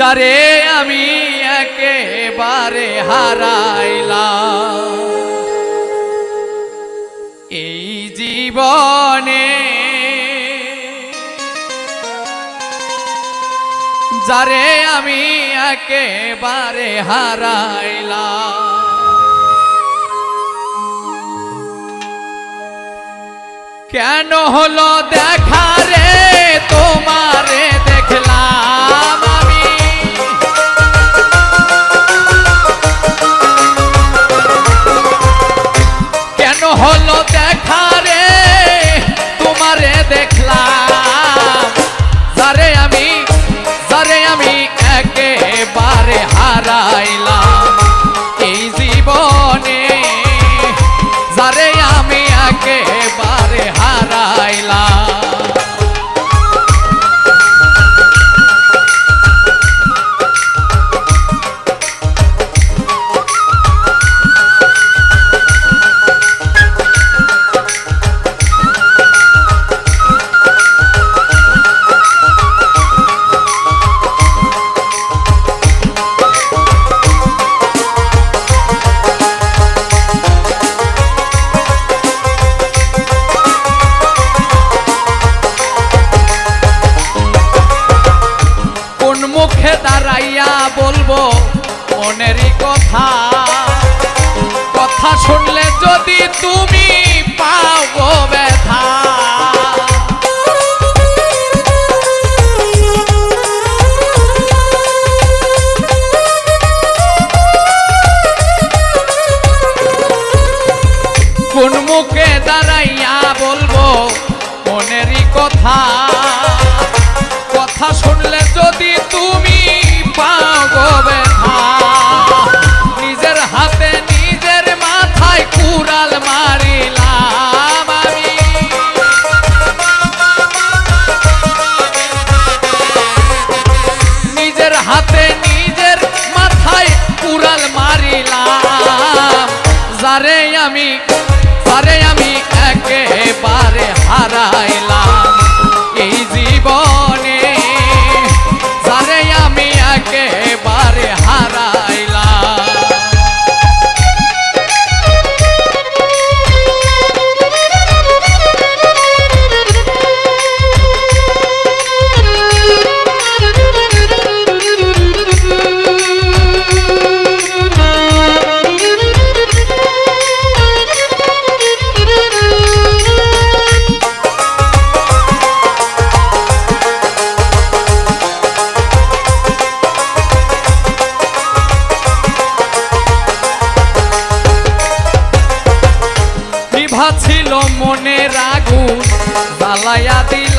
যারে আমি একেবারে হারাইলাম। এই জীবনে যারে আমি একেবারে হারাইলাম। কেন হলো দেখা যদি তুমি পাও ব্যথা। কোন মুখে দাঁড়াইয়া বলব মনেরই কথা। আমি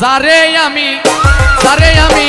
যারে আমি যারে আমি